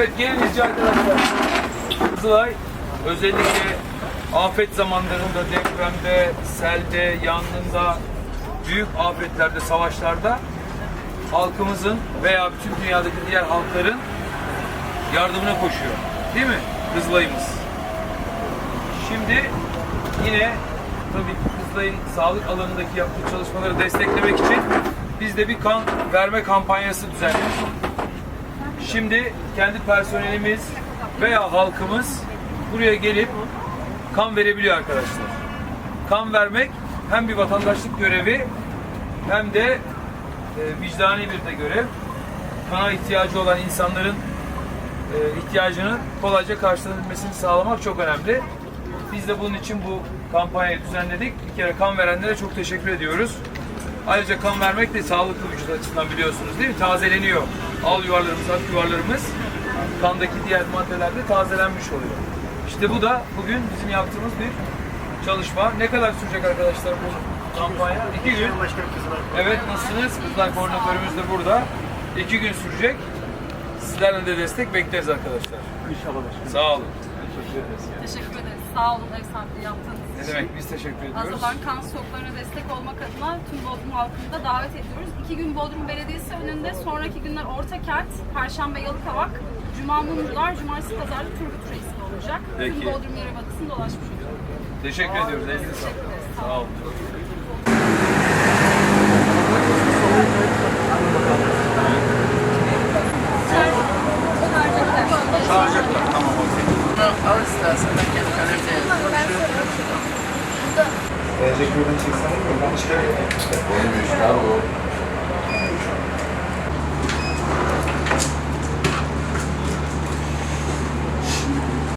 Evet gelin izci arkadaşlar. Kızılay özellikle afet zamanlarında, depremde, selde, yangında, büyük afetlerde, savaşlarda halkımızın veya bütün dünyadaki diğer halkların yardımına koşuyor. Değil mi? Kızılay'ımız. Şimdi yine tabii Kızılay'ın sağlık alanındaki yaptığı çalışmaları desteklemek için biz de bir kan verme kampanyası düzenledik. Şimdi kendi personelimiz veya halkımız buraya gelip kan verebiliyor arkadaşlar. Kan vermek hem bir vatandaşlık görevi hem de e, vicdani bir de görev. Kana ihtiyacı olan insanların e, ihtiyacını kolayca karşılanabilmesini sağlamak çok önemli. Biz de bunun için bu kampanyayı düzenledik. Bir kere kan verenlere çok teşekkür ediyoruz. Ayrıca kan vermek de sağlıklı vücut açısından biliyorsunuz değil mi? Tazeleniyor. Al yuvarlarımız, ak yuvarlarımız kandaki diğer maddelerde tazelenmiş oluyor. İşte bu da bugün bizim yaptığımız bir çalışma. Ne kadar sürecek arkadaşlar bu kampanya? İki gün. Evet nasılsınız? Kızlar koordinatörümüz de burada. İki gün sürecek. Sizlerden de destek bekleriz arkadaşlar. İnşallah. Sağ olun. Teşekkür ederiz. Teşekkür ederiz. Sağ olun ev sahipliği yaptığınız Ne için. demek biz teşekkür ediyoruz. Hazırlan kan stoklarına destek olmak adına tüm Bodrum halkını da davet ediyoruz. İki gün Bodrum Belediyesi önünde, sonraki günler Ortakent, Perşembe Yalıkavak, Cuma Mumrular, Cumartesi Pazarda Turgut Reis'te olacak. Peki. Tüm Bodrum Yarımadası'nı dolaşmış olacağız. Teşekkür ediyoruz. Elinize sağlık. Teşekkür ederiz. Sağ Sağ olun. olun. Al istersen ben kendi kalemle yazayım. Gelecek yoldan çeksene mi? Ben çıkarayım. Olmuyor işte abi o.